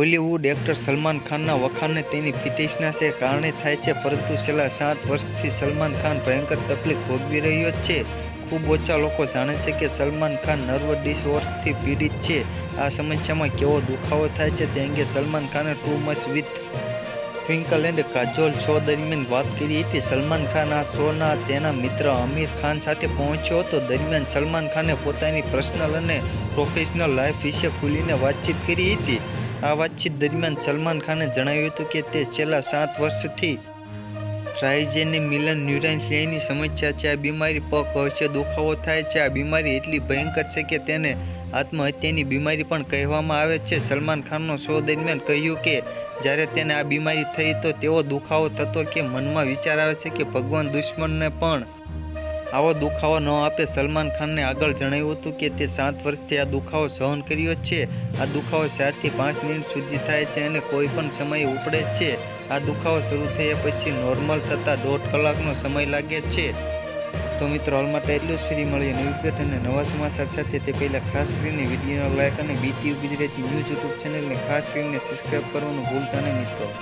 Bollywood actor Salman ખાનના વખાણને તેની ફિટનેસના છે, કારણે થાય છે, પરંતુ છેલ્લા સાત વર્ષથી સલમાન ખાન ભયંકર તકલીફ ભોગવી રહ્યો છે. ખૂબ ઓછા લોકો જાણે છે કે સલમાન ખાન નર્વ ડિસઓર્ડથી પીડિત છે. આ સમસ્યામાં કેવો દુખાવો થાય છે તે અંગે સલમાન ખાને too much with Twinkle and Kajol show દરમિયાન વાત કરી હતી. સલમાન ખાન આ શોના તેના મિત્ર આમિર ખાન સાથે પહોંચ્યો હતો. દરમિયાન સલમાન ખાને પોતાની પર્સનલ અને પ્રોફેશનલ લાઈફ વિશે ખુલીને વાતચીત કરી હતી. આ વાતચીત દરમિયાન સલમાન ખાને જણાવ્યું હતું કે તે છેલ્લા સાત વર્ષથી ટ્રાઇજેની મિલન ન્યુરાન્સિયાની સમસ્યા છે, આ બીમારી પગ હશે દુખાવો થાય છે. આ બીમારી એટલી ભયંકર છે કે તેને આત્મહત્યાની બીમારી પણ કહેવામાં આવે છે. સલમાન ખાનનો શો દરમિયાન કહ્યું કે જ્યારે તેને આ બીમારી થઈ તો તેવો દુખાવો થતો કે મનમાં વિચાર આવે છે કે ભગવાન દુશ્મનને પણ આવો દુખાવો ન આપે. સલમાન ખાનને આગળ જણાવ્યું હતું કે તે સાત વર્ષથી આ દુખાવો સહન કર્યો છે. આ દુખાવો ચારથી પાંચ મિનિટ સુધી થાય છે અને કોઈ પણ સમયે ઉપડે છે. આ દુખાવો શરૂ થયા પછી નોર્મલ થતાં દોઢ કલાકનો સમય લાગે છે. તો મિત્રો, હાલ માટે એટલું જ. ફ્રી મળીએ નવી અપડેટ અને નવા સમાચાર સાથે. તે પહેલાં ખાસ કરીને વિડીયોનો લાઇક અને બીટીયુ ગુજરાતી ન્યૂઝ યુટ્યુબ ચેનલને ખાસ કરીને સબસ્ક્રાઈબ કરવાનું ભૂલતા નહીં મિત્રો.